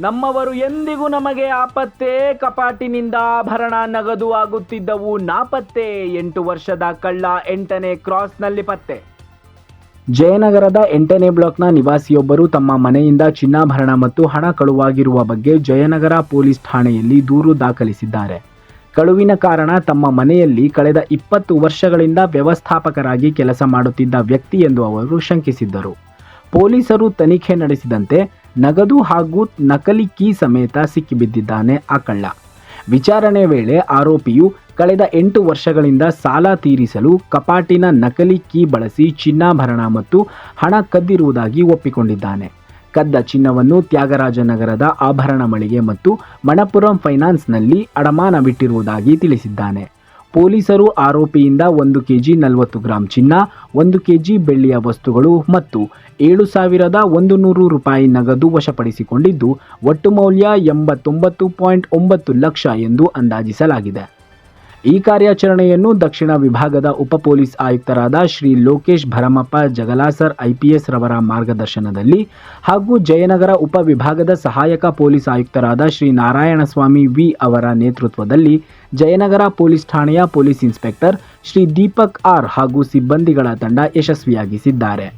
ನಮ್ಮವರು ಎಂದಿಗೂ ನಮಗೆ ಆಪತ್ತೆ ಕಪಾಟಿನಿಂದ ಆಭರಣ ನಗದು ಆಗುತ್ತಿದ್ದವು ನಾಪತ್ತೆ ಎಂಟು ವರ್ಷದ ಕಳ್ಳ ಎಂಟನೇ ಕ್ರಾಸ್ನಲ್ಲಿ ಪತ್ತೆ. ಜಯನಗರದ ಎಂಟನೇ ಬ್ಲಾಕ್ನ ನಿವಾಸಿಯೊಬ್ಬರು ತಮ್ಮ ಮನೆಯಿಂದ ಚಿನ್ನಾಭರಣ ಮತ್ತು ಹಣ ಕಳುವಾಗಿರುವ ಬಗ್ಗೆ ಜಯನಗರ ಪೊಲೀಸ್ ಠಾಣೆಯಲ್ಲಿ ದೂರು ದಾಖಲಿಸಿದ್ದಾರೆ. ಕಳುವಿನ ಕಾರಣ ತಮ್ಮ ಮನೆಯಲ್ಲಿ ಕಳೆದ ಇಪ್ಪತ್ತು ವರ್ಷಗಳಿಂದ ವ್ಯವಸ್ಥಾಪಕರಾಗಿ ಕೆಲಸ ಮಾಡುತ್ತಿದ್ದ ವ್ಯಕ್ತಿ ಎಂದು ಅವರು ಶಂಕಿಸಿದ್ದರು. ಪೊಲೀಸರು ತನಿಖೆ ನಡೆಸಿದಂತೆ ನಗದು ಹಾಗೂ ನಕಲಿ ಕೀ ಸಮೇತ ಸಿಕ್ಕಿಬಿದ್ದಿದ್ದಾನೆ ಆ ಕಳ್ಳ. ವಿಚಾರಣೆ ವೇಳೆ ಆರೋಪಿಯು ಕಳೆದ ಎಂಟು ವರ್ಷಗಳಿಂದ ಸಾಲ ತೀರಿಸಲು ಕಪಾಟಿನ ನಕಲಿ ಕೀ ಬಳಸಿ ಚಿನ್ನಾಭರಣ ಮತ್ತು ಹಣ ಕದ್ದಿರುವುದಾಗಿ ಒಪ್ಪಿಕೊಂಡಿದ್ದಾನೆ. ಕದ್ದ ಚಿನ್ನವನ್ನು ತ್ಯಾಗರಾಜನಗರದ ಆಭರಣ ಮಳಿಗೆ ಮತ್ತು ಮಣಪುರಂ ಫೈನಾನ್ಸ್ನಲ್ಲಿ ಅಡಮಾನವಿಟ್ಟಿರುವುದಾಗಿ ತಿಳಿಸಿದ್ದಾನೆ. ಪೊಲೀಸರು ಆರೋಪಿಯಿಂದ ಒಂದು ಕೆಜಿ ನಲವತ್ತು ಗ್ರಾಂ ಚಿನ್ನ, ಒಂದು ಕೆಜಿ ಬೆಳ್ಳಿಯ ವಸ್ತುಗಳು ಮತ್ತು ಏಳು ಸಾವಿರದ ಒಂದು ನೂರು ರೂಪಾಯಿ ನಗದು ವಶಪಡಿಸಿಕೊಂಡಿದ್ದು, ಒಟ್ಟು ಮೌಲ್ಯ ಎಂಬತ್ತೊಂಬತ್ತು ಪಾಯಿಂಟ್ ಒಂಬತ್ತು ಲಕ್ಷ ಎಂದು ಅಂದಾಜಿಸಲಾಗಿದೆ. ಈ ಕಾರ್ಯಾಚರಣೆಯನ್ನು ದಕ್ಷಿಣ ವಿಭಾಗದ ಉಪ ಪೊಲೀಸ್ ಆಯುಕ್ತರಾದ ಶ್ರೀ ಲೋಕೇಶ್ ಭರಮಪ್ಪ ಜಗಲಾಸರ್ ಐಪಿಎಸ್ ರವರ ಮಾರ್ಗದರ್ಶನದಲ್ಲಿ ಹಾಗೂ ಜಯನಗರ ಉಪ ವಿಭಾಗದ ಸಹಾಯಕ ಪೊಲೀಸ್ ಆಯುಕ್ತರಾದ ಶ್ರೀ ನಾರಾಯಣಸ್ವಾಮಿ ವಿ ಅವರ ನೇತೃತ್ವದಲ್ಲಿ ಜಯನಗರ ಪೊಲೀಸ್ ಠಾಣೆಯ police inspector Shri Deepak R ಹಾಗೂ ಸಿಬ್ಬಂದಿಗಳ ತಂಡ ಯಶಸ್ವಿಯಾಗಿಸಿದ್ದಾರೆ.